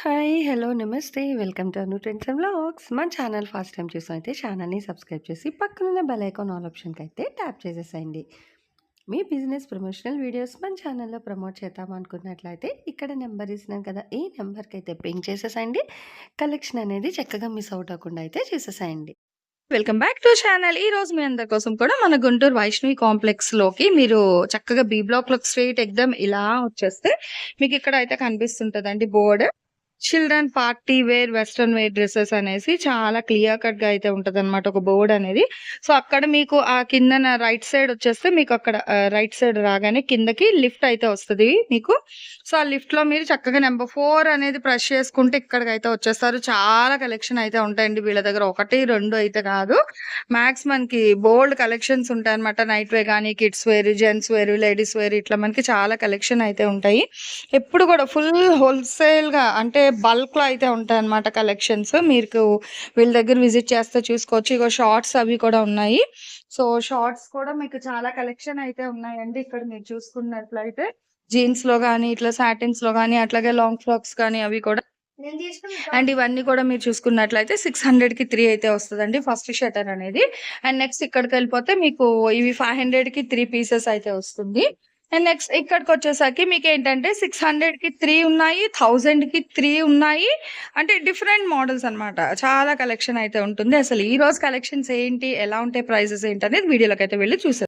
Hi! Hello! నమస్తే. Welcome to Anu trends and blogs మా channel first time అయితే ఛానల్‌ని సబ్స్క్రైబ్ చేసి పక్కనున్న బెల్ ఐకాన్ ఆల్ అయితే ట్యాప్ చేసేసేయండి. మీ బిజినెస్ ప్రమోషనల్ వీడియోస్ మన ఛానల్‌లో ప్రమోట్ చేద్దామనుకున్నట్లయితే ఇక్కడ నెంబర్ ఇస్తున్నాను కదా! ఈ నెంబర్కి అయితే పింక్ చేసేసేయండి. కలెక్షన్ అనేది చక్కగా మిస్ అవుట్ అవ్వకుండా అయితే చేసేసేయండి. Welcome back to channel. ఈ రోజు మీ అందరి కోసం కూడా మన గుంటూరు వైష్ణవి కాంప్లెక్స్‌లోకి మీరు చక్కగా బి లో స్ట్రీట్ ఎగ్దమ్ ఇలా వచ్చేస్తే మీకు ఇక్కడ అయితే కనిపిస్తుంటదండి board children party wear, western wear dresses అనేసి చాలా క్లియర్ కట్‌గా అయితే ఉంటదనమాట ఒక బోర్డ్ అనేది. సో, అక్కడ మీకు ఆ కిందన రైట్ సైడ్ వచ్చేస్తే మీకు అక్కడ రైట్ సైడ్ రాగానే కిందకి లిఫ్ట్ అయితే వస్తది మీకు. సో, ఆ లిఫ్ట్‌లో మీరు చక్కగా నెంబర్ ఫోర్ అనేది ప్రెస్ చేసుకుంటే ఇక్కడికి అయితే వచ్చేస్తారు. చాలా కలెక్షన్ అయితే ఉంటాయండి వీళ్ళ దగ్గర. 1, 2 అయితే కాదు. మ్యాక్స్ మనకి బోలెడు కలెక్షన్స్ ఉంటాయన్నమాట. నైట్ వేర్ కానీ kids wear, gents wear, ladies wear ఇట్లా మనకి చాలా కలెక్షన్ అయితే ఉంటాయి. ఎప్పుడు కూడా ఫుల్ హోల్‌సేల్‌గా అంటే బల్క్‌లో అయితే ఉంటాయన్నమాట కలెక్షన్స్. మీకు వీళ్ళ దగ్గర విజిట్ చేస్తే చూసుకోవచ్చు. ఇగో షార్ట్స్ అవి కూడా ఉన్నాయి. సో, షార్ట్స్ కూడా మీకు చాలా కలెక్షన్ అయితే ఉన్నాయండి. ఇక్కడ మీరు చూసుకున్నట్లయితే జీన్స్‌లో గాని, ఇట్లా సాటిన్స్‌లో గాని, అట్లాగే లాంగ్ ఫ్రాక్స్ కానీ అవి కూడా అండ్ ఇవన్నీ కూడా మీరు చూసుకున్నట్లయితే 600కి 3 అయితే వస్తదండి ఫస్ట్ షట్టర్ అనేది. అండ్ నెక్స్ట్ ఇక్కడికెళ్ళిపోతే మీకు ఇవి 500కి 3 పీసెస్ అయితే వస్తుంది. అండ్ నెక్స్ట్ ఇక్కడికొచ్చేసరికి మీకేంటంటే 600కి 3 ఉన్నాయి. 1000కి 3 ఉన్నాయి. అంటే డిఫరెంట్ మోడల్స్ అన్నమాట. చాలా కలెక్షన్ అయితే ఉంటుంది. అసలు ఈ రోజు కలెక్షన్స్ ఏంటి? ఎలా ఉంటాయి ప్రైజెస్ ఏంటనేది వీడియోలోకైతే వెళ్ళి చూసేద్దాం.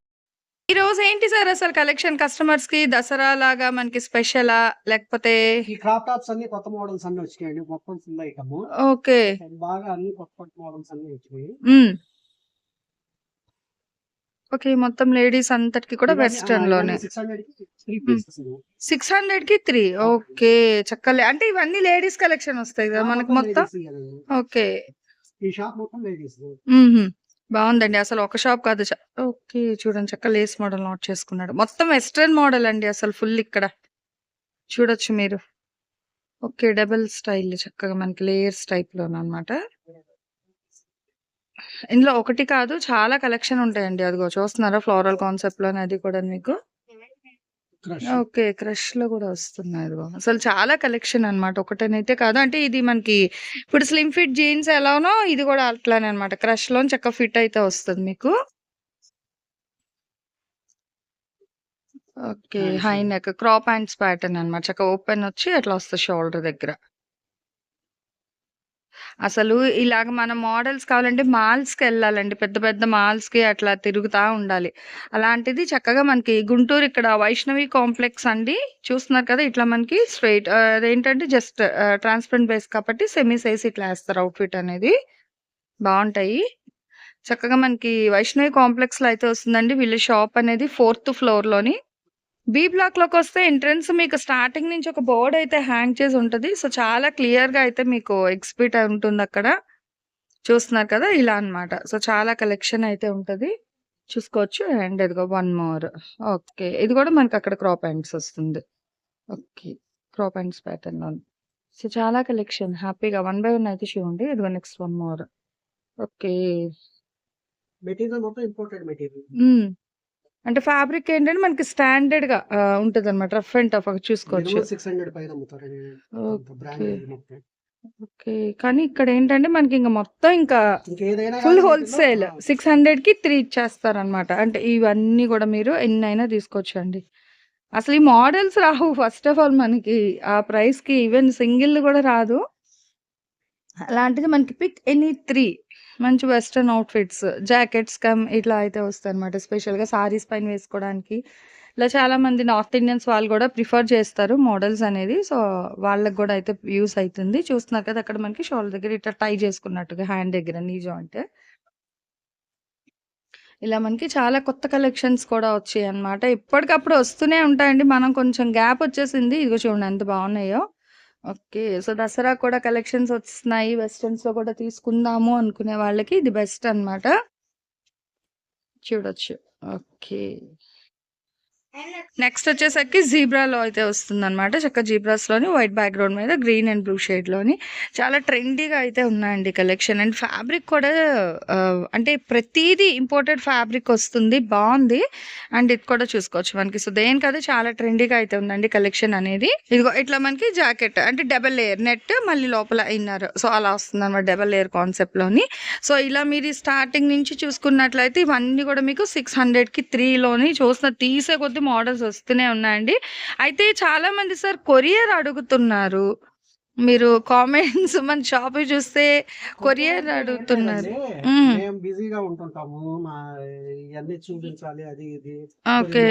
ఈ రోజు ఏంటి సార్ అసలు కలెక్షన్ కస్టమర్స్‌కి దసరా లాగా మనకి స్పెషలా? లేకపోతే ఈ క్రాప్ టాప్స్ అన్ని కొత్త మోడల్స్ అన్ని వచ్చినాయండి. మొత్తం ఫుల్ ఐటము. ఓకే. బాగా అన్ని కొత్త కొత్త మోడల్స్ అన్ని వచ్చినాయి. ఓకే. మొత్తం లేడీస్ అంతటికి కూడా. ఇవన్నీ 600కి 3 హ్మ్. పీసెస్. 600కి 3 ఓకే. చక్కలే అంటే ఇవన్నీ లేడీస్ కలెక్షన్ వస్తాయి! కదా! మనకు మొత్తం. ఓకే. ఈ షాప్ మొత్తం లేడీస్. హుహు. బావుందండి. అసలు ఒక షాప్ కాదు ఓకే. చూడండి చక్కగా లేస్ మోడల్ నోట్ చేసుకున్నాడు. మొత్తం వెస్టర్న్ మోడల్ అండి అసలు ఫుల్ ఇక్కడ. చూడొచ్చు మీరు. ఓకే. డబుల్ స్టైల్ చక్కగా మనకి లేయర్స్ టైప్‌లోననమాట. ఇందులో ఒకటి కాదు చాలా కలెక్షన్ ఉంటాయండి. అదిగో చూస్తున్నారా ఫ్లోరల్ కాన్సెప్ట్‌లోనే అది కూడా మీకు. క్రష్. ఓకే. క్రష్‌లో కూడా వస్తున్నాయి ఇదిగో. అసలు చాలా కలెక్షన్ అన్నమాట. ఒకటనైతే కాదు. అంటే ఇది మనకి ఇప్పుడు స్లిమ్ ఫిట్ జీన్స్ ఎలానో ఇది కూడా అట్లానే అన్నమాట. క్రష్‌లోని చక్కగా ఫిట్ అయితే వస్తది మీకు. Okay. High. Neck crop hands pattern అన్నమాట. చక్కగా ఓపెన్ వచ్చి అట్లా వస్తది షోల్డర్ దగ్గర. అసలు ఇలాగ మన మోడల్స్ కావాలంటే మాల్స్‌కెళ్ళాలండి. పెద్ద పెద్ద మాల్స్‌కి అట్లా తిరుగుతూ ఉండాలి. అలాంటిది చక్కగా మనకి గుంటూరు ఇక్కడ వైష్ణవి కాంప్లెక్స్ అండి. చూస్తున్నారు కదా! ఇట్లా మనకి స్ట్రైట్ అదేంటంటే జస్ట్ ట్రాన్స్‌పరెంట్ బేస్ కాబట్టి సెమీ సైజ్ ఇట్లా వేస్తారు అవుట్‌ఫిట్ అనేది. బాగుంటాయి చక్కగా మనకి వైష్ణవి కాంప్లెక్స్‌లో అయితే వస్తుందండి. వీళ్ళ షాప్ అనేది ఫోర్త్ ఫ్లోర్‌లోని. బి బ్లాక్‌లోకొస్తే ఎంట్రన్స్ మీకు స్టార్టింగ్ నుంచి ఒక బోర్డ్ అయితే హ్యాంగ్ చేసి ఉంటది. సో, చాలా క్లియర్‌గా అయితే మీకు ఎగ్జిబిట్ ఉంటుందక్కడ. చూస్తున్నారు కదా! ఇలా అన్నమాట. సో, చాలా కలెక్షన్ అయితే ఉంటది. చూసుకోవచ్చు. అండ్ ఇదిగో వన్ మోర్. ఓకే. ఇది కూడా మనకి అక్కడ క్రాప్ హ్యాండ్స్ వస్తుంది. ఓకే. క్రాప్ హ్యాండ్స్ ప్యాటర్న్‌లోని. సో, చాలా కలెక్షన్ హ్యాపీగా వన్ బై వన్ అయితే చూడండి. ఇదిగో next one more. Okay. Material మొత్తం ఇంపోర్టెడ్ మెటీరియల్. అంటే ఫ్యాబ్రిక్ ఏంటంటే మనకి స్టాండర్డ్‌గా ఆహ్, ఉంటదన్నమాట. రఫ్ అండ్ టఫ్‌గా చూసుకోవచ్చు. మినిమమ్ 600 పైన అమ్ముతారండి. అంత ఓకే. కానీ ఇక్కడేంటంటే మనకి ఇంక మొత్తం ఇంకా ఫుల్ హోల్‌సేల్. ఆ! 600కి 3 ఇచ్చేస్తారన్నమాట. అంటే ఇవన్నీ కూడా మీరు ఎన్నైనా తీసుకోవచ్చండి. అసలు ఈ మోడల్స్ రావు ఫస్ట్ ఆఫ్ ఆల్ మనకి ఆ ప్రైస్‌కి ఈవెన్ సింగిల్ కూడా రాదు. అలాంటిది మనకి పిక్ ఎనీ 3 మంచి వెస్టర్న్ అవుట్‌ఫిట్స్, జాకెట్స్ కమ్ ఇట్లా అయితే వస్తాయి అనమాట స్పెషల్‌గా సారీస్ పైన వేసుకోవడానికి. ఇలా చాలామంది నార్త్ ఇండియన్స్ వాళ్ళు కూడా ప్రిఫర్ చేస్తారు మోడల్స్ అనేది. సో, వాళ్ళకి కూడా అయితే యూస్ అవుతుంది చూస్తున్నారు కదా! అక్కడ మనకి షోల్ దగ్గర ఇట్లా టై చేసుకున్నట్టుగా హ్యాండ్ దగ్గర నీ జాయింట్. ఇలా మనకి చాలా కొత్త కలెక్షన్స్ కూడా వచ్చాయి అనమాట ఎప్పటికప్పుడు వస్తూనే ఉంటాయండి. మనం కొంచెం గ్యాప్ వచ్చేసింది. ఇదిగో చూడండి ఎంత బాగున్నాయో. ఓకే. సో, దసరా కూడా కలెక్షన్స్ వస్తున్నాయి. వెస్ట్రన్స్లో కూడా తీసుకుందాము అనుకునే వాళ్ళకి ఇది బెస్ట్ అన్నమాట. చూడొచ్చు. ఓకే. నెక్స్ట్ వచ్చేసరికి జీబ్రాలో అయితే వస్తుంది అనమాట చక్క జీబ్రాస్లోని వైట్ బ్యాక్గ్రౌండ్ మీద గ్రీన్ అండ్ బ్లూ షేడ్లోని చాలా ట్రెండీగా అయితే ఉన్నాయండి కలెక్షన్ అండ్ ఫ్యాబ్రిక్ కూడా అంటే ప్రతిదీ ఇంపోర్టెడ్ ఫ్యాబ్రిక్ వస్తుంది. బాగుంది. అండ్ ఇది కూడా చూసుకోవచ్చు మనకి. సో దేనికదే చాలా ట్రెండీగా అయితే ఉందండి కలెక్షన్ అనేది. ఇదిగో ఇట్లా మనకి జాకెట్ అంటే డబల్ లేయర్ నెట్ మళ్ళీ లోపల ఇన్నర్ సో అలా వస్తుంది అనమాట డబల్ లేయర్ కాన్సెప్ట్లోని సో ఇలా మీరు స్టార్టింగ్ నుంచి చూసుకున్నట్లయితే ఇవన్నీ కూడా మీకు సిక్స్ హండ్రెడ్కి త్రీలోని చూసిన తీసే కొద్ది మోడల్స్ వస్తూనే ఉన్నాయండి. అయితే చాలా మంది సార్ కొరియర్ అడుగుతున్నారు. మీరు కామెంట్స్ మన షాప్ చూస్తే కొరియర్ అడుగుతున్నారు. మ్మ్. బిజీగా ఉంటుంటాము. మా ఇవన్నీ చూపించాలి అది ఇది. ఓకే.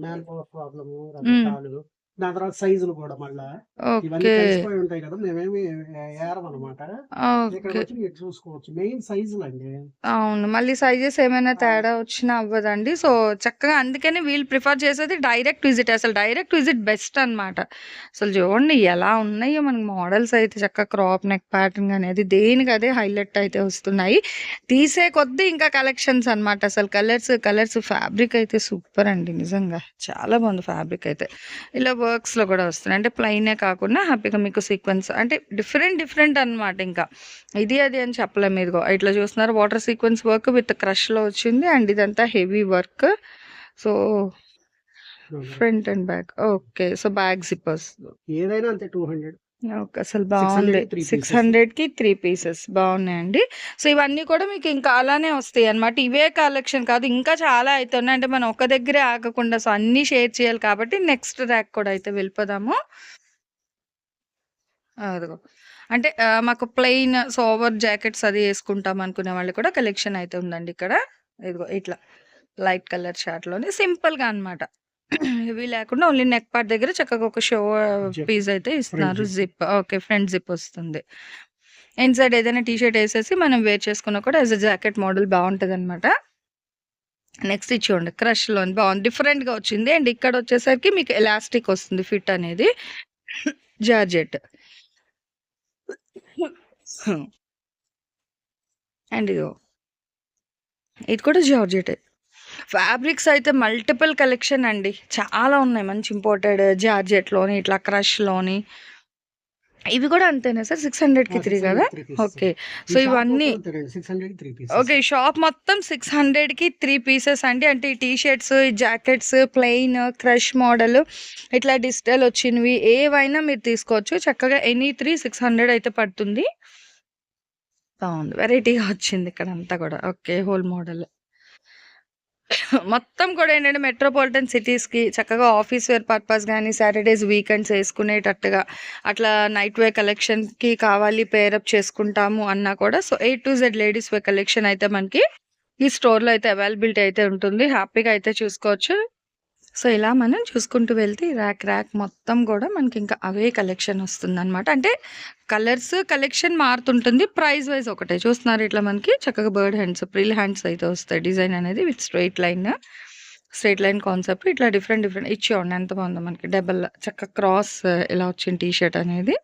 Man power problem. రకరకాలు దాని తర్వాత సైజులు కూడా మళ్ళా. ఇవన్నీ కలిసిపోయి ఉంటాయి కదా మేమేమి ఏరం అనమాట ఇక్కడికి ఓకే. వచ్చి మీరు చూసుకోవచ్చు. మెయిన్ సైజులు అండి అవును మళ్ళీ సైజెస్ ఏమైనా తేడా వచ్చినా అవ్వదండి. సో చక్కగా అందుకని వీళ్ళు ప్రిఫర్ చేసేది డైరెక్ట్ విజిట్. అసలు డైరెక్ట్ విజిట్ బెస్ట్ అన్నమాట. అసలు చూడండి ఎలా ఉన్నాయో మనకి మోడల్స్ అయితే చక్కగా క్రాప్ నెక్ ప్యాటర్న్ అనేది దేనికి అదే హైలైట్ అయితే వస్తున్నాయి. తీసే కొద్దీ ఇంకా కలెక్షన్స్ అన్నమాట. అసలు కలర్స్ కలర్స్ ఫ్యాబ్రిక్ అయితే సూపర్ అండి. నిజంగా చాలా బాగుంది ఫ్యాబ్రిక్ అయితే. ఇలా వర్క్స్లో కూడా వస్తున్నాయి. అంటే ప్లైనే కాకుండా హ్యాపీగా మీకు సీక్వెన్స్ అంటే డిఫరెంట్ డిఫరెంట్ అన్నమాట ఇంకా. ఇది అది అని చెప్పలేము ఇదిగో. ఇట్లా చూస్తున్నారు వాటర్ సీక్వెన్స్ వర్క్ విత్ క్రష్లో వచ్చింది అండ్ ఇదంతా heavy work so front and back okay so back zippers ఏదైనా అంతే టూ హండ్రెడ్ ఓకే. అసలు 600 బాగుంది సిక్స్. హండ్రెడ్కి త్రీ పీసెస్ బాగున్నాయండి. సో ఇవన్నీ కూడా మీకు ఇంకా అలానే వస్తాయి అన్నమాట. ఇవే కలెక్షన్ కాదు ఇంకా చాలా అయితే ఉన్నాయి అంటే మనం ఒక దగ్గరే ఆగకుండా సో అన్ని షేర్ చేయాలి కాబట్టి నెక్స్ట్ ర్యాక్ కూడా అయితే వెళ్ళిపోదాము. అదిగో. అంటే మాకు ప్లెయిన్ సోవర్ జాకెట్స్ అది వేసుకుంటాం అనుకునే వాళ్ళు కూడా కలెక్షన్ అయితే ఉందండి ఇక్కడ. ఇదిగో ఇట్లా లైట్ కలర్ షార్ట్లోని సింపుల్ ఇవి లేకుండా ఓన్లీ నెక్ పార్ట్ దగ్గర చక్కగా ఒక షో. పీస్ అయితే ఇస్తున్నారు. జిప్ ఓకే ఫ్రంట్ జిప్ వస్తుంది. ఇన్సైడ్ ఏదైనా టీ షర్ట్ వేసేసి మనం వేర్ చేసుకున్నా కూడా యాజ్ అ జాకెట్ మోడల్ బాగుంటది అనమాట నెక్స్ట్ ఇది చూడండి క్రష్లో బాగుంది. డిఫరెంట్గా వచ్చింది. అండ్ ఇక్కడ వచ్చేసరికి మీకు ఎలాస్టిక్ వస్తుంది ఫిట్ అనేది. జార్జెట్. అండ్ ఇది కూడా జార్జెట్. ఫ్యాబ్రిక్స్ అయితే మల్టిపుల్ కలెక్షన్ అండి. చాలా ఉన్నాయి మంచి ఇంపోర్టెడ్ జార్జెట్లోని ఇట్లా క్రష్లోని ఇవి కూడా అంతేనా సార్? సిక్స్ హండ్రెడ్కి త్రీ కదా? ఓకే. సో ఇవన్నీ ఓకే షాప్ మొత్తం సిక్స్ హండ్రెడ్కి త్రీ పీసెస్ అండి. అంటే ఈ టీ షర్ట్స్ ఈ జాకెట్స్ ప్లెయిన్ క్రష్ మోడల్ ఇట్లా డిజిటల్ వచ్చినవి ఏవైనా మీరు తీసుకోవచ్చు. చక్కగా ఎనీ త్రీ సిక్స్ హండ్రెడ్ అయితే పడుతుంది. బాగుంది. వెరైటీగా వచ్చింది ఇక్కడ అంతా కూడా. ఓకే హోల్ మోడల్ మొత్తం కూడా ఏంటంటే మెట్రోపాలిటన్ సిటీస్కి చక్కగా ఆఫీస్ వేర్ పర్పస్ కానీ సాటర్డేస్ వీకెండ్స్ వేసుకునేటట్టుగా అట్లా నైట్ వేర్ కలెక్షన్కి కావాలి పేరప్ చేసుకుంటాము అన్నా కూడా so A to Z ladies wear collection అయితే మనకి ఈ స్టోర్లో అయితే అవైలబిలిటీ అయితే ఉంటుంది. హ్యాపీగా అయితే చూసుకోవచ్చు. సో ఇలా మనం చూసుకుంటూ వెళ్తే ర్యాక్ ర్యాక్ మొత్తం కూడా మనకి ఇంకా అవే కలెక్షన్ వస్తుందనమాట అంటే కలర్స్ కలెక్షన్ మారుతుంటుంది ప్రైస్ వైజ్ ఒకటే. చూస్తున్నారు ఇట్లా మనకి చక్కగా బర్డ్ హ్యాండ్స్ ప్రిల్ హ్యాండ్స్ అయితే వస్తాయి. డిజైన్ అనేది with straight line straight line concept ఇట్లా డిఫరెంట్ డిఫరెంట్ ఇచ్చేయండి ఎంత బాగుందో మనకి. డబల్ చక్కగా క్రాస్ ఇలా వచ్చింది టీ షర్ట్ అనేది.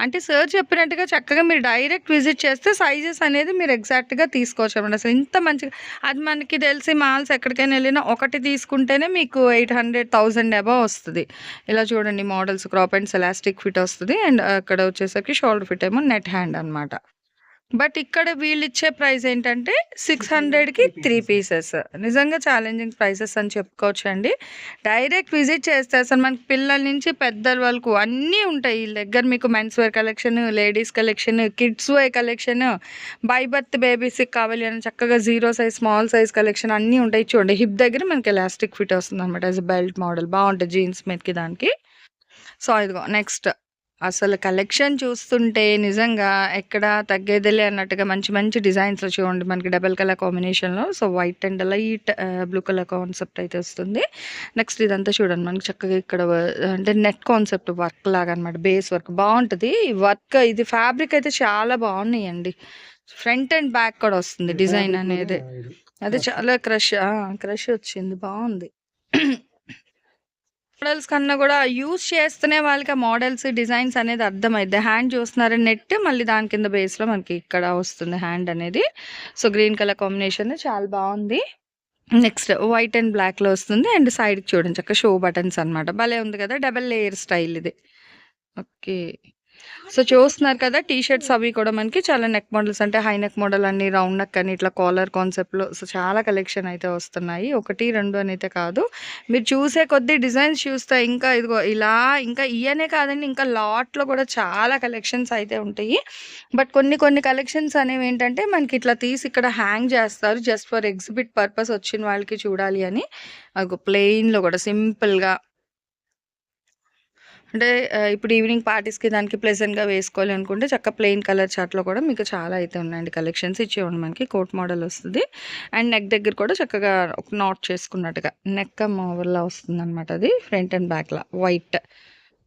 అంటే సార్ చెప్పినట్టుగా చక్కగా మీరు డైరెక్ట్ విజిట్ చేస్తే సైజెస్ అనేది మీరు ఎగ్జాక్ట్గా తీసుకోవచ్చు అనమాట అసలు ఇంత మంచిగా అది మనకి తెలిసి మాల్స్ ఎక్కడికైనా వెళ్ళినా ఒకటి తీసుకుంటేనే మీకు ఎయిట్ హండ్రెడ్ థౌజండ్ అబవ్ వస్తుంది. ఇలా చూడండి models crop and elastic fit వస్తుంది. అండ్ అక్కడ వచ్చేసరికి షోల్డర్ ఫిట్ ఏమో నెట్ హ్యాండ్ అనమాట బట్ ఇక్కడ వీళ్ళు ఇచ్చే ప్రైస్ ఏంటంటే సిక్స్ హండ్రెడ్కి త్రీ పీసెస్. నిజంగా ఛాలెంజింగ్ ప్రైసెస్ అని చెప్పుకోవచ్చు అండి. డైరెక్ట్ విజిట్ చేస్తే అసలు మనకి పిల్లల నుంచి పెద్దల వరకు అన్నీ ఉంటాయి. వీళ్ళ దగ్గర మీకు men's wear collection ladies collection kids wear collection by birth బేబీస్కి కావాలి అని చక్కగా zero size small size collection అన్నీ ఉంటాయి. చూడండి హిప్ దగ్గర మనకి ఎలాస్టిక్ ఫిట్ వస్తుంది అనమాట యాజ్ బెల్ట్ మోడల్ బాగుంటుంది జీన్స్ మీదకి దానికి. సో ఇదిగో నెక్స్ట్ అసలు కలెక్షన్ చూస్తుంటే నిజంగా ఎక్కడ తగ్గేదిలే అన్నట్టుగా మంచి మంచి డిజైన్స్ చూడండి మనకి డబల్ కలర్ కాంబినేషన్లో. So white and light blue colour concept అయితే వస్తుంది. నెక్స్ట్ ఇదంతా చూడండి మనకి చక్కగా ఇక్కడ అంటే నెట్ కాన్సెప్ట్ వర్క్ లాగా అనమాట బేస్ వర్క్. బాగుంటుంది. వర్క్ ఇది ఫ్యాబ్రిక్ అయితే చాలా బాగున్నాయండి. ఫ్రంట్ అండ్ బ్యాక్ కూడా వస్తుంది డిజైన్ అనేది. అదే. చాలా క్రష్ క్రష్ వచ్చింది. బాగుంది. మోడల్స్ కన్నా కూడా యూస్ చేస్తేనే వాళ్ళకి ఆ మోడల్స్ డిజైన్స్ అనేది అర్థమైద్ది హ్యాండ్ చూస్తున్నారు నెట్ మళ్ళీ దాని కింద బేస్లో మనకి ఇక్కడ వస్తుంది హ్యాండ్ అనేది సో గ్రీన్ కలర్ కాంబినేషన్ చాలా బాగుంది నెక్స్ట్ వైట్ అండ్ బ్లాక్‌లో వస్తుంది. అండ్ సైడ్‌కి చూడండి చక్క షో బటన్స్ అన్నమాట. భలే ఉంది కదా! డబుల్ లేయర్ స్టైల్ ఇది. ఓకే. సో, చూస్తున్నారు కదా! టీ షర్ట్స్ అవి కూడా మనకి చాలా నెక్ మోడల్స్ అంటే హై నెక్ మోడల్ అని, రౌండ్ నెక్ అని ఇట్లా కాలర్ కాన్సెప్ట్‌లో సో, చాలా కలెక్షన్ అయితే వస్తున్నాయి. 1, 2 అనైతే కాదు. మీరు చూసే కొద్దీ డిజైన్స్ చూస్తే ఇంకా ఇదిగో ఇలా ఇంకా ఇయనే కాదండి ఇంకా లాట్‌లో కూడా చాలా కలెక్షన్స్ అయితే ఉంటాయి. బట్ కొన్ని కొన్ని కలెక్షన్స్ అనేవి ఏంటంటే మనకి ఇట్లా తీసి ఇక్కడ హ్యాంగ్ చేస్తారు. జస్ట్ ఫర్ ఎగ్జిబిట్ పర్పస్ వచ్చిన వాళ్ళకి చూడాలి అని. అగో ప్లెయిన్‌లో కూడా సింపుల్‌గా అంటే ఇప్పుడు ఈవినింగ్ పార్టీస్‌కి దానికి ప్లెజెంట్‌గా వేసుకోవాలి అనుకుంటే చక్కగా ప్లెయిన్ కలర్ షర్ట్లో కూడా మీకు చాలా అయితే ఉన్నాయండి కలెక్షన్స్. ఇది మనకి కోట్ మోడల్ వస్తుంది అండ్ నెక్ దగ్గర కూడా చక్కగా ఒక నాట్ చేసుకున్నట్టుగా నెక్ మోవల్‌లా వస్తుందన్నమాట అది. ఫ్రంట్ అండ్ బ్యాక్‌లా వైట్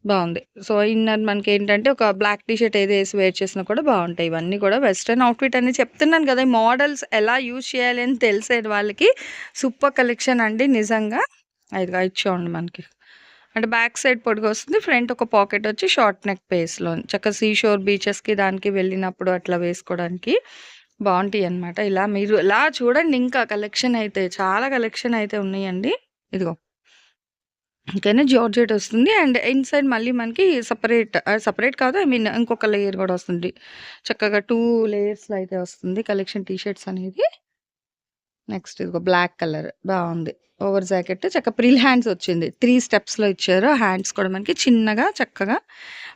బాగుంది సో, ఇన్నర్ మనకి ఏంటంటే ఒక బ్లాక్ టీషర్ట్ ఏది వేసి వేర్ చేసినా కూడా బాగుంటాయి ఇవన్నీ కూడా వెస్ట్రన్ అవుట్‌ఫిట్ అని చెప్తున్నాను కదా! ఈ మోడల్స్ ఎలా యూజ్ చేయాలి అని తెలిసే వాళ్ళకి సూపర్ కలెక్షన్ అండి నిజంగా. అది ఇచ్చేవండి మనకి. అంటే బ్యాక్ సైడ్ పొడుగు వస్తుంది. ఫ్రంట్ ఒక పాకెట్ వచ్చి షార్ట్ నెక్ పేస్‌లో చక్కగా సీషోర్ బీచెస్‌కి దానికి వెళ్ళినప్పుడు అట్లా వేసుకోవడానికి బాగుంటాయి అనమాట ఇలా మీరు ఇలా చూడండి ఇంకా కలెక్షన్ అయితే చాలా కలెక్షన్ అయితే ఉన్నాయండి. ఇదిగో. ఇంకైనా జార్జెట్ వస్తుంది. అండ్ ఇన్‌సైడ్ మళ్ళీ మనకి సపరేట్ సపరేట్ కాదు ఐ మీన్ ఇంకొక లేయర్ కూడా వస్తుంది. చక్కగా టూ లేయర్స్‌లో అయితే వస్తుంది కలెక్షన్ టీ షర్ట్స్ అనేది. నెక్స్ట్ ఇదిగో బ్లాక్ కలర్ బాగుంది ఓవర్ జాకెట్ చక్కగా ప్రిల్ హ్యాండ్స్ వచ్చింది. త్రీ స్టెప్స్‌లో ఇచ్చారు. హ్యాండ్స్ కూడా మనకి చిన్నగా చక్కగా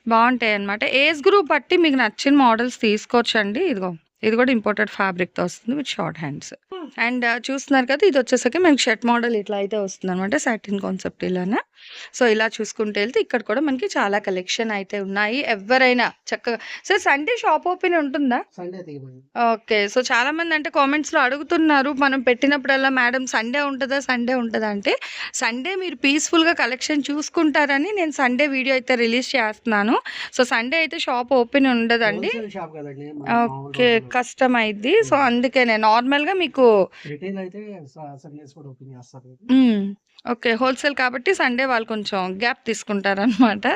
బాగుంటాయి అనమాట ఏజ్ గ్రూప్ బట్టి మీకు నచ్చిన మోడల్స్ తీసుకోవచ్చండి. ఇదిగో ఇది కూడా ఇంపోర్టెడ్ ఫ్యాబ్రిక్‌తో వస్తుంది విత్ షార్ట్ హ్యాండ్స్. అండ్ చూస్తున్నారు కదా! ఇది వచ్చేసరికి మనకి షర్ట్ మోడల్ ఇట్లా అయితే వస్తుందన్నమాట. Satin concept ఇలానా. సో, ఇలా చూసుకుంటూ వెళ్తే ఇక్కడ కూడా మనకి చాలా కలెక్షన్ అయితే ఉన్నాయి. ఎవ్వరైనా చక్కగా సార్ సండే షాప్ ఓపెన్ ఉంటుందా? ఓకే. సో, చాలామంది అంటే కామెంట్స్‌లో అడుగుతున్నారు. మనం పెట్టినప్పుడల్లా మేడం సండే ఉంటదా? సండే ఉంటదా? అంటే సండే మీరు పీస్‌ఫుల్‌గా కలెక్షన్ చూసుకుంటారని నేను సండే వీడియో అయితే రిలీజ్ చేస్తున్నాను. సో, సండే అయితే షాప్ ఓపెన్ ఉండదండి. ఓకే. కష్టం అయిద్ది. సో, అందుకనే నార్మల్‌గా మీకు. ఓకే. హోల్‌సేల్ కాబట్టి సండే వాళ్ళు కొంచెం గ్యాప్ తీసుకుంటారనమాట.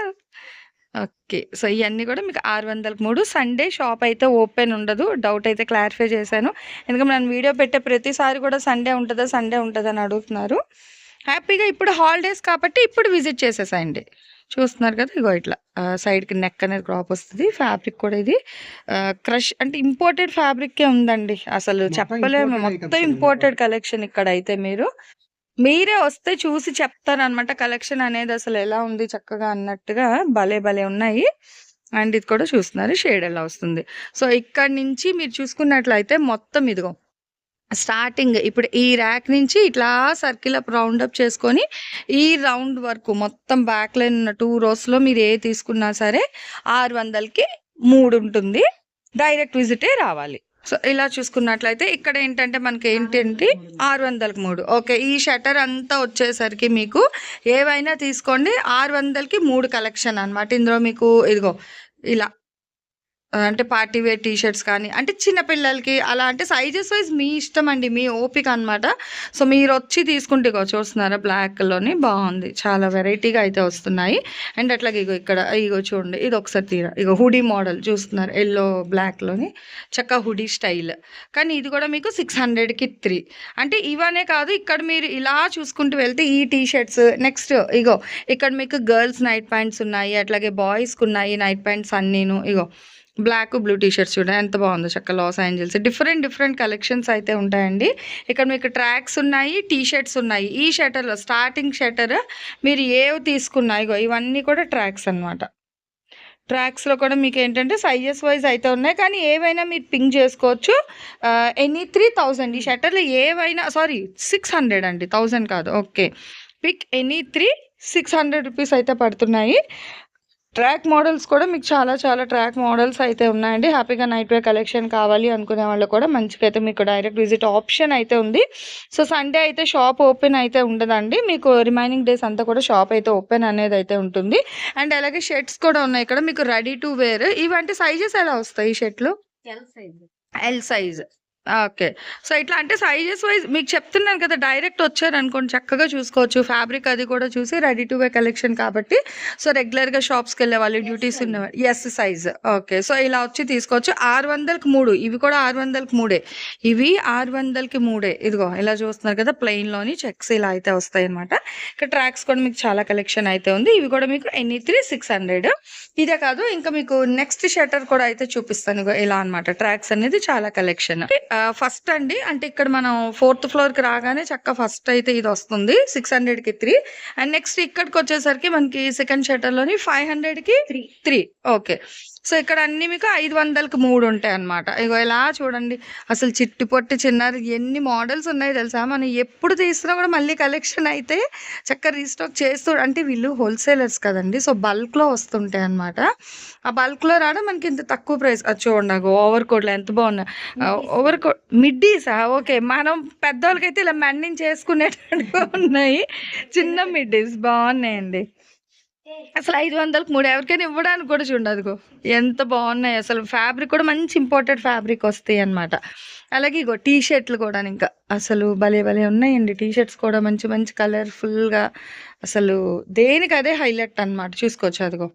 ఓకే. సో, ఇయన్నీ కూడా మీకు 603 సండే షాప్ అయితే ఓపెన్ ఉండదు. డౌట్ అయితే క్లారిఫై చేశాను. ఎందుకంటే మనం వీడియో పెట్టే ప్రతిసారి కూడా సండే ఉంటదా? సండే ఉంటదా? అని అడుగుతున్నారు. హ్యాపీగా ఇప్పుడు హాలిడేస్ కాబట్టి ఇప్పుడు విజిట్ చేసేసేయండి. చూస్తున్నారు కదా! ఇగో ఇట్లా సైడ్‌కి నెక్ అనేది క్రాప్ వస్తది. ఫ్యాబ్రిక్ కూడా ఇది క్రష్ అంటే ఇంపోర్టెడ్ ఫ్యాబ్రికే ఉందండి. అసలు చెప్పలేము. మొత్తం. ఇంపోర్టెడ్ కలెక్షన్ ఇక్కడైతే మీరు. మీరే వస్తే చూసి చెప్తారనమాట కలెక్షన్ అనేది అసలు ఎలా ఉంది చక్కగా అన్నట్టుగా భలే భలే ఉన్నాయి. అండ్ ఇది కూడా చూస్తున్నారు షేడ్ ఎలా వస్తుంది. సో, ఇక్కడి నుంచి మీరు చూసుకున్నట్లయితే మొత్తం ఇదిగో స్టార్టింగ్ ఇప్పుడు ఈ ర్యాక్ నుంచి ఇట్లా సర్కిల్ అప్ రౌండ్ అప్ చేసుకొని ఈ రౌండ్ వరకు మొత్తం బ్యాక్ లైన్ ఉన్న టూ రోస్‌లో మీరు ఏది తీసుకున్నా సరే 600కి 3 ఉంటుంది. డైరెక్ట్ విజిటే రావాలి. సో, ఇలా చూసుకున్నట్లయితే ఇక్కడ ఏంటంటే మనకి ఏంటంటే 600కి 3 ఓకే. ఈ షట్టర్ అంతా వచ్చేసరికి మీకు ఏవైనా తీసుకోండి 600కి 3 కలెక్షన్ అనమాట ఇందులో మీకు ఇదిగో ఇలా అంటే పార్టీ వేర్ టీ షర్ట్స్ కానీ అంటే చిన్నపిల్లలకి అలా అంటే సైజెస్ వైజ్ మీ ఇష్టం అండి. మీ ఓపిక అన్నమాట. సో, మీరు వచ్చి తీసుకుంటే ఇగో చూస్తున్నారా బ్లాక్‌లోని బాగుంది చాలా వెరైటీగా అయితే వస్తున్నాయి. అండ్ అట్లాగే ఇగో ఇక్కడ ఇగో చూడండి ఇది ఒకసారి తీరా ఇగో హుడీ మోడల్ చూస్తున్నారు ఎల్లో బ్లాక్‌లోని చక్క హుడీ స్టైల్. కానీ ఇది కూడా మీకు 600కి 3 అంటే ఇవనే కాదు ఇక్కడ మీరు ఇలా చూసుకుంటూ వెళ్తే ఈ టీ షర్ట్స్ నెక్స్ట్ ఇగో ఇక్కడ మీకు గర్ల్స్ నైట్ ప్యాంట్స్ ఉన్నాయి. అట్లాగే బాయ్స్‌కి ఉన్నాయి నైట్ ప్యాంట్స్ అన్నీను. ఇగో బ్లాక్, బ్లూ టీ షర్ట్స్ చూడండి ఎంత బాగుందో చక్కగా Los Angeles different different collections అయితే ఉంటాయండి. ఇక్కడ మీకు ట్రాక్స్ ఉన్నాయి. టీ షర్ట్స్ ఉన్నాయి. ఈ షట్టర్‌లో స్టార్టింగ్ షట్టర్ మీరు ఏవి తీసుకున్నా ఇగో ఇవన్నీ కూడా ట్రాక్స్ అన్నమాట. ట్రాక్స్‌లో కూడా మీకు ఏంటంటే సైజెస్ వైస్ అయితే ఉన్నాయి. కానీ ఏవైనా మీరు పింక్ చేసుకోవచ్చు. ఎనీ ఎనీ 3000 ఈ షటర్లు ఏవైనా సారీ 600 అండి. థౌజండ్ కాదు. ఓకే. పిక్ ఎనీ 3 600 రూపీస్ అయితే పడుతున్నాయి. ట్రాక్ మోడల్స్ కూడా మీకు చాలా చాలా ట్రాక్ మోడల్స్ అయితే ఉన్నాయండి. హ్యాపీగా నైట్ వేర్ కలెక్షన్ కావాలి అనుకునే వాళ్ళు కూడా మంచిగైతే మీకు డైరెక్ట్ విజిట్ ఆప్షన్ అయితే ఉంది. సో, సండే అయితే షాప్ ఓపెన్ అయితే ఉండదండి. మీకు రిమైనింగ్ డేస్ అంతా కూడా షాప్ అయితే ఓపెన్ అనేది అయితే ఉంటుంది. అండ్ అలాగే షర్ట్స్ కూడా ఉన్నాయి ఇక్కడ మీకు రెడీ టు వేర్ ఇవంటే సైజెస్ ఎలా వస్తాయి ఈ షర్ట్‌లు? L size. L size. Okay. So, ఇట్లా అంటే సైజెస్ వైస్ మీకు చెప్తున్నాను కదా! డైరెక్ట్ వచ్చారనుకోండి చక్కగా చూసుకోవచ్చు. ఫ్యాబ్రిక్ అది కూడా చూసి రెడీ టు వేర్ కలెక్షన్ కాబట్టి సో, రెగ్యులర్‌గా షాప్స్‌కెళ్ళేవాళ్ళు, డ్యూటీస్ ఉన్నవాళ్ళు యెస్ సైజ్. ఓకే. సో, ఇలా వచ్చి తీసుకోవచ్చు. 600కి 3 ఇవి కూడా 600కి మూడే. ఇవి 600కి మూడే. ఇదిగో ఇలా చూస్తున్నారు కదా! ప్లెయిన్‌లోని చెక్స్ ఇలా అయితే వస్తాయన్నమాట. ఇక్కడ ట్రాక్స్ కూడా మీకు చాలా కలెక్షన్ అయితే ఉంది. ఇవి కూడా మీకు ఎనీ త్రీ 600 ఇదే కాదు ఇంకా మీకు నెక్స్ట్ షట్టర్ కూడా అయితే చూపిస్తాను. ఇగో ఇలా అన్నమాట. ట్రాక్స్ అనేది చాలా కలెక్షన్. ఫస్ట్ అండి అంటే ఇక్కడ మనం ఫోర్త్ ఫ్లోర్‌కి రాగానే చక్కగా ఫస్ట్ అయితే ఇది వస్తుంది. 600కి 3 అండ్ నెక్స్ట్ ఇక్కడికొచ్చేసరికి మనకి సెకండ్ షట్టర్‌లోని 500కి 3 ఓకే. సో, ఇక్కడ అన్నీ మీకు 500కి 3 ఉంటాయన్నమాట. ఇగో ఇలా చూడండి. అసలు చిట్టి పొట్టి చిన్నారి ఎన్ని మోడల్స్ ఉన్నాయో తెలుసా? మనం ఎప్పుడు తీసినా కూడా మళ్ళీ కలెక్షన్ అయితే చక్కగా రీస్టాక్ చేస్తూ అంటే వీళ్ళు హోల్‌సేలర్స్ కదండీ! సో, బల్క్‌లో వస్తుంటాయన్నమాట. ఆ బల్క్‌లో రావడం మనకి ఇంత తక్కువ ప్రైస్ అది చూడండి అగో ఓవర్ కోట్‌లు ఎంత బాగున్నాయి. ఆహ్, ఓవర్ కోట్ మిడ్డీసా? ఓకే. మనం పెద్దోళ్ళకైతే ఇలా మెన్నింగ్ చేసుకునేటట్టుగా ఉన్నాయి. చిన్న మిడ్డీస్ బాగున్నాయండి. అసలు 500కి 3 ఎవరికైనా ఇవ్వడానికి కూడా చూడండి అదిగో ఎంత బాగున్నాయి అసలు. ఫ్యాబ్రిక్ కూడా మంచి ఇంపార్టెంట్ ఫ్యాబ్రిక్ వస్తాయి అనమాట అలాగే ఇగో టీ షర్ట్‌లు కూడా ఇంకా అసలు భలే భలే ఉన్నాయండి. టీ షర్ట్స్ కూడా మంచి మంచి కలర్‌ఫుల్‌గా అసలు దేనికి అదే హైలైట్ అన్నమాట. చూసుకోవచ్చు అదిగో.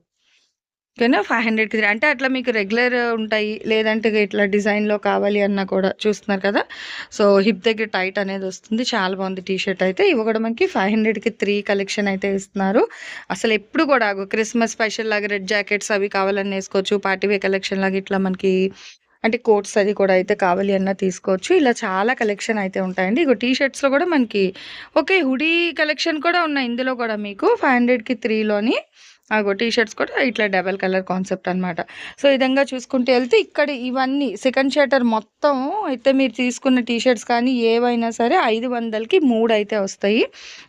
ఓకేనా 500కి 3 అంటే అట్లా మీకు రెగ్యులర్ ఉంటాయి. లేదంటే ఇట్లా డిజైన్‌లో కావాలి అన్నా కూడా చూస్తున్నారు కదా! సో, హిప్ దగ్గర టైట్ అనేది వస్తుంది. చాలా బాగుంది టీ షర్ట్ అయితే. ఇవి కూడా మనకి 500కి 3 కలెక్షన్ అయితే ఇస్తున్నారు. అసలు ఎప్పుడు కూడా క్రిస్మస్ స్పెషల్ లాగా రెడ్ జాకెట్స్ అవి కావాలని వేసుకోవచ్చు పార్టీవే కలెక్షన్ లాగా ఇట్లా మనకి అంటే కోట్స్ అది కూడా అయితే కావాలి అన్న తీసుకోవచ్చు. ఇలా చాలా కలెక్షన్ అయితే ఉంటాయండి. ఇక టీ షర్ట్స్‌లో కూడా మనకి ఓకే. హుడీ కలెక్షన్ కూడా ఉన్నాయి ఇందులో కూడా మీకు 500కి 3లోని అగో టీ షర్ట్స్ కూడా ఇట్లా డబల్ కలర్ కాన్సెప్ట్ అనమాట సో, ఈ విధంగా చూసుకుంటే వెళ్తే ఇక్కడ ఇవన్నీ సెకండ్ షట్టర్ మొత్తం అయితే మీరు తీసుకున్న టీ షర్ట్స్ కానీ ఏవైనా సరే 500కి 3 అయితే వస్తాయి.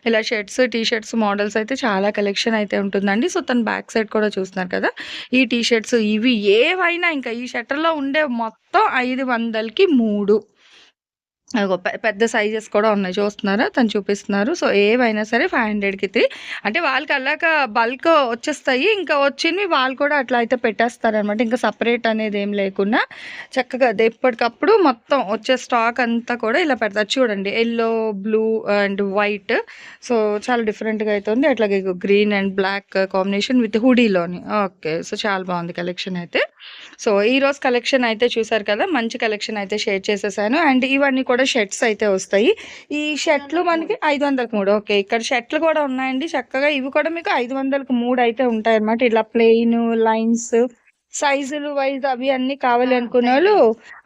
ఇలా షర్ట్స్, టీ షర్ట్స్ మోడల్స్ అయితే చాలా కలెక్షన్ అయితే ఉంటుందండి. సో, తను బ్యాక్ సైడ్ కూడా చూస్తున్నారు కదా! ఈ టీ షర్ట్స్ ఇవి ఏవైనా ఇంకా ఈ షట్టర్‌లో ఉండే మొత్తం ఐదు వందలకి మూడు పెద్ద సైజెస్ కూడా ఉన్నాయి. చూస్తున్నారా? తను చూపిస్తున్నారు. సో, ఏవైనా సరే 500కి 3 అంటే వాళ్ళకి అలాగా బల్క్ వచ్చేస్తాయి. ఇంకా వచ్చినవి వాళ్ళు కూడా అట్లా అయితే పెట్టేస్తారనమాట. ఇంకా సపరేట్ అనేది ఏం లేకుండా చక్కగా అది ఎప్పటికప్పుడు మొత్తం వచ్చే స్టాక్ అంతా కూడా ఇలా పెడతారు. చూడండి yellow blue and white so, చాలా డిఫరెంట్‌గా అయితే అట్లాగే green and black combination with హుడీలోని. Okay. So, చాలా బాగుంది కలెక్షన్ అయితే. సో, ఈరోజు కలెక్షన్ అయితే చూసారు కదా! మంచి కలెక్షన్ అయితే షేర్ చేసేసాను. అండ్ ఇవన్నీ కూడా షర్ట్స్ అయితే వస్తాయి. ఈ షర్ట్‌లు మనకి 500కి 3 ఓకే. ఇక్కడ షర్ట్‌లు కూడా ఉన్నాయండి చక్కగా. ఇవి కూడా మీకు 500కి 3 అయితే ఉంటాయన్నమాట. ఇలా ప్లెయిన్ లైన్స్ సైజులు వైస్ అవి అన్నీ కావాలి అనుకున్నోళ్ళు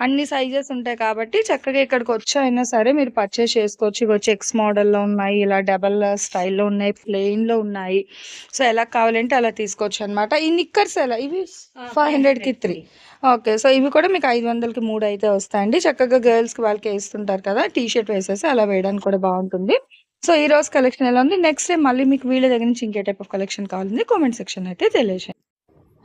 అన్ని సైజెస్ ఉంటాయి కాబట్టి చక్కగా ఇక్కడికి వచ్చి అయినా సరే మీరు పర్చేస్ చేసుకోవచ్చు. ఇగో చెక్స్ మోడల్‌లో ఉన్నాయి. ఇలా డబల్ స్టైల్‌లో ఉన్నాయి. ప్లెయిన్‌లో ఉన్నాయి. సో, ఎలా కావాలంటే అలా తీసుకోవచ్చు అన్నమాట. ఈ నిక్కర్స్ ఎలా ఇవి 500కి 3 ఓకే. సో, ఇవి కూడా మీకు 500కి 3 అయితే వస్తాయండి. చక్కగా గర్ల్స్‌కి వాళ్ళకి ఏస్తుంటారు కదా! టీ షర్ట్ వేసేసి అలా వేయడానికి కూడా బాగుంటుంది. సో, ఈరోజు కలెక్షన్ ఎలా ఉంది? నెక్స్ట్ టైమ్ మళ్ళీ మీకు వీళ్ళ దగ్గర నుంచి ఇంకే టైప్ ఆఫ్ కలెక్షన్ కావాలంటే కామెంట్ సెక్షన్ అయితే తెలియజేయండి.